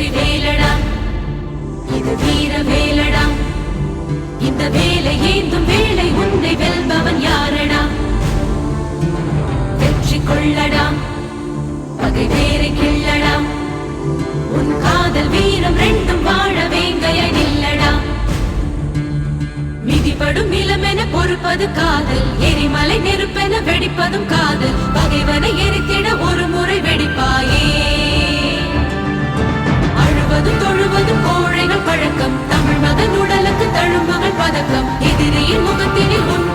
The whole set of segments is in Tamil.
வெற்றி வேலடா இது வீர வேலடா இந்த வேலை ஏந்தும் வேலை உன்னை வெல்பவன் யாரடா? வெற்றி கொள்ளடா பகை வேரை கிள்ளடா உன் காதல் வீரம் ரெண்டும் வாழ வேங்கைய நில்லடா. மிதிப்படும் இளமென பொறுப்பது காதல். எரிமலை நெருப்பென வெடிப்பதும் காதல். பகைவனை முழுவதும் கோழைகள் பழக்கம். தமிழ் மகன் உடலுக்கு தழும்புகள் பதக்கம். எதிரியின் முகத்தினில் உண்மையை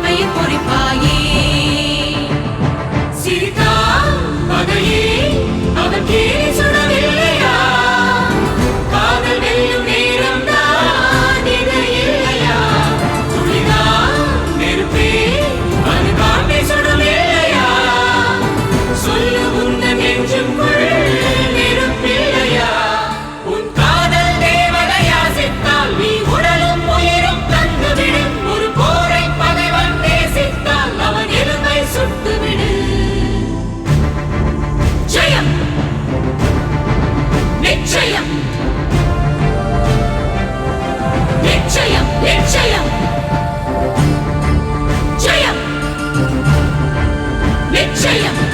Triumph.